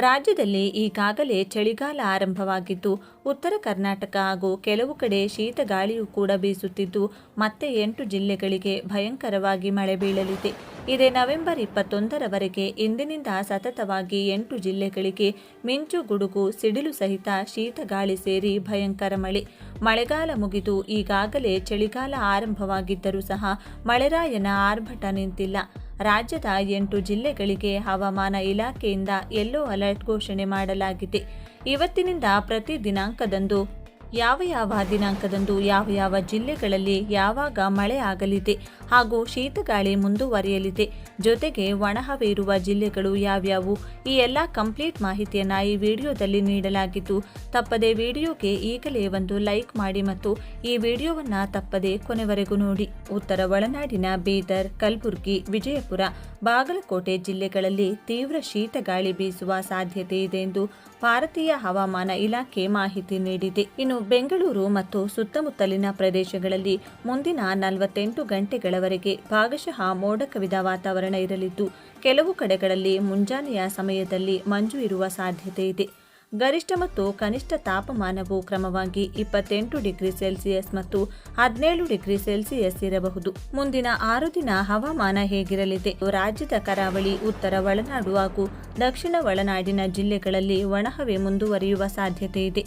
ರಾಜ್ಯದಲ್ಲಿ ಈಗಾಗಲೇ ಚಳಿಗಾಲ ಆರಂಭವಾಗಿದ್ದು, ಉತ್ತರ ಕರ್ನಾಟಕ ಹಾಗೂ ಕೆಲವು ಕಡೆ ಶೀತ ಗಾಳಿಯೂ ಕೂಡ ಬೀಸುತ್ತಿದ್ದು, ಮತ್ತೆ ಎಂಟು ಜಿಲ್ಲೆಗಳಿಗೆ ಭಯಂಕರವಾಗಿ ಮಳೆ ಬೀಳಲಿದೆ. ಇದೇ ನವೆಂಬರ್ ಇಪ್ಪತ್ತೊಂದರವರೆಗೆ ಇಂದಿನಿಂದ ಸತತವಾಗಿ ಎಂಟು ಜಿಲ್ಲೆಗಳಿಗೆ ಮಿಂಚು ಗುಡುಗು, ಸಿಡಿಲು ಸಹಿತ ಶೀತಗಾಳಿ ಸೇರಿ ಭಯಂಕರ ಮಳೆ. ಮಳೆಗಾಲ ಮುಗಿದು ಈಗಾಗಲೇ ಚಳಿಗಾಲ ಆರಂಭವಾಗಿದ್ದರೂ ಸಹ ಮಳೆರಾಯನ ಆರ್ಭಟ ನಿಂತಿಲ್ಲ. ರಾಜ್ಯದ ಎಂಟು ಜಿಲ್ಲೆಗಳಿಗೆ ಹವಾಮಾನ ಇಲಾಖೆಯಿಂದ ಯೆಲ್ಲೋ ಅಲರ್ಟ್ ಘೋಷಣೆ ಮಾಡಲಾಗಿದೆ. ಇವತ್ತಿನಿಂದ ಪ್ರತಿ ದಿನಾಂಕದಂದು ಯಾವ ಯಾವ ದಿನಾಂಕದಂದು ಯಾವ ಯಾವ ಜಿಲ್ಲೆಗಳಲ್ಲಿ ಯಾವಾಗ ಮಳೆ ಆಗಲಿದೆ ಹಾಗೂ ಶೀತಗಾಳಿ ಮುಂದುವರಿಯಲಿದೆ ಜೊತೆಗೆ ಒಣಹವೆ ಇರುವ ಜಿಲ್ಲೆಗಳು ಯಾವ್ಯಾವು ಈ ಎಲ್ಲ ಕಂಪ್ಲೀಟ್ ಮಾಹಿತಿಯನ್ನು ಈ ವಿಡಿಯೋದಲ್ಲಿ ನೀಡಲಾಗಿದ್ದು ತಪ್ಪದೆ ವಿಡಿಯೋಗೆ ಈಗಲೇ ಒಂದು ಲೈಕ್ ಮಾಡಿ ಮತ್ತು ಈ ವಿಡಿಯೋವನ್ನು ತಪ್ಪದೆ ಕೊನೆವರೆಗೂ ನೋಡಿ. ಉತ್ತರ ಒಳನಾಡಿನ ಬೀದರ್, ಕಲಬುರಗಿ, ವಿಜಯಪುರ, ಬಾಗಲಕೋಟೆ ಜಿಲ್ಲೆಗಳಲ್ಲಿ ತೀವ್ರ ಶೀತಗಾಳಿ ಬೀಸುವ ಸಾಧ್ಯತೆ ಇದೆ ಎಂದು ಭಾರತೀಯ ಹವಾಮಾನ ಇಲಾಖೆ ಮಾಹಿತಿ ನೀಡಿದೆ. ಇನ್ನು ಬೆಂಗಳೂರು ಮತ್ತು ಸುತ್ತಮುತ್ತಲಿನ ಪ್ರದೇಶಗಳಲ್ಲಿ ಮುಂದಿನ ನಲವತ್ತೆಂಟು ಗಂಟೆಗಳವರೆಗೆ ಭಾಗಶಃ ಮೋಡ ಕವಿದ ವಾತಾವರಣ ಇರಲಿದ್ದು, ಕೆಲವು ಕಡೆಗಳಲ್ಲಿ ಮುಂಜಾನೆಯ ಸಮಯದಲ್ಲಿ ಮಂಜು ಇರುವ ಸಾಧ್ಯತೆ ಇದೆ. ಗರಿಷ್ಠ ಮತ್ತು ಕನಿಷ್ಠ ತಾಪಮಾನವು ಕ್ರಮವಾಗಿ ಇಪ್ಪತ್ತೆಂಟು ಡಿಗ್ರಿ ಸೆಲ್ಸಿಯಸ್ ಮತ್ತು ಹದಿನೇಳು ಡಿಗ್ರಿ ಸೆಲ್ಸಿಯಸ್ ಇರಬಹುದು. ಮುಂದಿನ ಆರು ದಿನ ಹವಾಮಾನ ಹೇಗಿರಲಿದೆ? ರಾಜ್ಯದ ಕರಾವಳಿ, ಉತ್ತರ ಒಳನಾಡು ಹಾಗೂ ದಕ್ಷಿಣ ಒಳನಾಡಿನ ಜಿಲ್ಲೆಗಳಲ್ಲಿ ಒಣಹವೆ ಮುಂದುವರಿಯುವ ಸಾಧ್ಯತೆ ಇದೆ.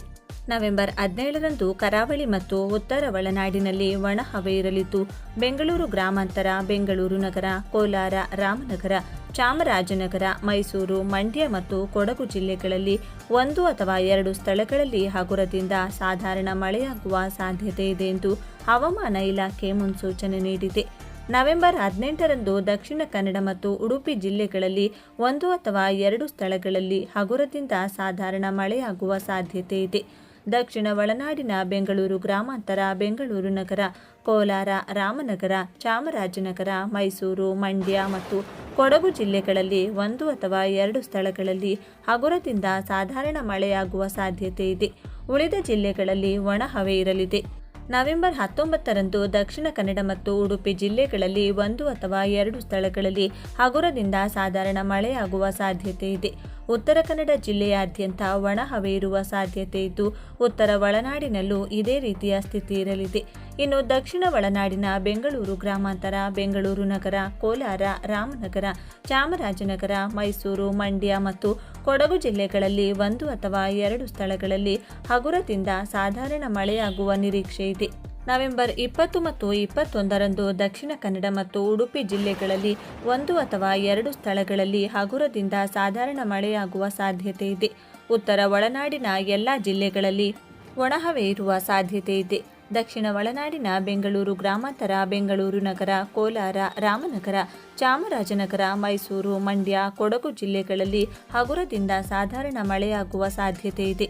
ನವೆಂಬರ್ ಹದಿನೇಳರಂದು ಕರಾವಳಿ ಮತ್ತು ಉತ್ತರ ಒಳನಾಡಿನಲ್ಲಿ ಒಣಹವೆ ಇರಲಿದ್ದು, ಬೆಂಗಳೂರು ಗ್ರಾಮಾಂತರ, ಬೆಂಗಳೂರು ನಗರ, ಕೋಲಾರ, ರಾಮನಗರ, ಚಾಮರಾಜನಗರ, ಮೈಸೂರು, ಮಂಡ್ಯ ಮತ್ತು ಕೊಡಗು ಜಿಲ್ಲೆಗಳಲ್ಲಿ ಒಂದು ಅಥವಾ ಎರಡು ಸ್ಥಳಗಳಲ್ಲಿ ಹಗುರದಿಂದ ಸಾಧಾರಣ ಮಳೆಯಾಗುವ ಸಾಧ್ಯತೆ ಇದೆ ಎಂದು ಹವಾಮಾನ ಇಲಾಖೆ ಮುನ್ಸೂಚನೆ ನೀಡಿದೆ. ನವೆಂಬರ್ ಹದಿನೆಂಟರಂದು ದಕ್ಷಿಣ ಕನ್ನಡ ಮತ್ತು ಉಡುಪಿ ಜಿಲ್ಲೆಗಳಲ್ಲಿ ಒಂದು ಅಥವಾ ಎರಡು ಸ್ಥಳಗಳಲ್ಲಿ ಹಗುರದಿಂದ ಸಾಧಾರಣ ಮಳೆಯಾಗುವ ಸಾಧ್ಯತೆ ಇದೆ. ದಕ್ಷಿಣ ಒಳನಾಡಿನ ಬೆಂಗಳೂರು ಗ್ರಾಮಾಂತರ, ಬೆಂಗಳೂರು ನಗರ, ಕೋಲಾರ, ರಾಮನಗರ, ಚಾಮರಾಜನಗರ, ಮೈಸೂರು, ಮಂಡ್ಯ ಮತ್ತು ಕೊಡಗು ಜಿಲ್ಲೆಗಳಲ್ಲಿ ಒಂದು ಅಥವಾ ಎರಡು ಸ್ಥಳಗಳಲ್ಲಿ ಹಗುರದಿಂದ ಸಾಧಾರಣ ಮಳೆಯಾಗುವ ಸಾಧ್ಯತೆ ಇದೆ. ಉಳಿದ ಜಿಲ್ಲೆಗಳಲ್ಲಿ ಒಣಹವೆ ಇರಲಿದೆ. ನವೆಂಬರ್ ಹತ್ತೊಂಬತ್ತರಂದು ದಕ್ಷಿಣ ಕನ್ನಡ ಮತ್ತು ಉಡುಪಿ ಜಿಲ್ಲೆಗಳಲ್ಲಿ ಒಂದು ಅಥವಾ ಎರಡು ಸ್ಥಳಗಳಲ್ಲಿ ಹಗುರದಿಂದ ಸಾಧಾರಣ ಮಳೆಯಾಗುವ ಸಾಧ್ಯತೆ ಇದೆ. ಉತ್ತರ ಕನ್ನಡ ಜಿಲ್ಲೆಯಾದ್ಯಂತ ಒಣಹವೆ ಇರುವ ಸಾಧ್ಯತೆ ಇದ್ದು, ಉತ್ತರ ಒಳನಾಡಿನಲ್ಲೂ ಇದೇ ರೀತಿಯ ಸ್ಥಿತಿ ಇರಲಿದೆ. ಇನ್ನು ದಕ್ಷಿಣ ಒಳನಾಡಿನ ಬೆಂಗಳೂರು ಗ್ರಾಮಾಂತರ, ಬೆಂಗಳೂರು ನಗರ, ಕೋಲಾರ, ರಾಮನಗರ, ಚಾಮರಾಜನಗರ, ಮೈಸೂರು, ಮಂಡ್ಯ ಮತ್ತು ಕೊಡಗು ಜಿಲ್ಲೆಗಳಲ್ಲಿ ಒಂದು ಅಥವಾ ಎರಡು ಸ್ಥಳಗಳಲ್ಲಿ ಹಗುರದಿಂದ ಸಾಧಾರಣ ಮಳೆಯಾಗುವ ನಿರೀಕ್ಷೆ ಇದೆ. ನವೆಂಬರ್ ಇಪ್ಪತ್ತು ಮತ್ತು ಇಪ್ಪತ್ತೊಂದರಂದು ದಕ್ಷಿಣ ಕನ್ನಡ ಮತ್ತು ಉಡುಪಿ ಜಿಲ್ಲೆಗಳಲ್ಲಿ ಒಂದು ಅಥವಾ ಎರಡು ಸ್ಥಳಗಳಲ್ಲಿ ಹಗುರದಿಂದ ಸಾಧಾರಣ ಮಳೆಯಾಗುವ ಸಾಧ್ಯತೆ ಇದೆ. ಉತ್ತರ ಒಳನಾಡಿನ ಎಲ್ಲ ಜಿಲ್ಲೆಗಳಲ್ಲಿ ಒಣಹವೆ ಇರುವ ಸಾಧ್ಯತೆ ಇದೆ. ದಕ್ಷಿಣ ಒಳನಾಡಿನ ಬೆಂಗಳೂರು ಗ್ರಾಮಾಂತರ, ಬೆಂಗಳೂರು ನಗರ, ಕೋಲಾರ, ರಾಮನಗರ, ಚಾಮರಾಜನಗರ, ಮೈಸೂರು, ಮಂಡ್ಯ, ಕೊಡಗು ಜಿಲ್ಲೆಗಳಲ್ಲಿ ಹಗುರದಿಂದ ಸಾಧಾರಣ ಮಳೆಯಾಗುವ ಸಾಧ್ಯತೆ ಇದೆ.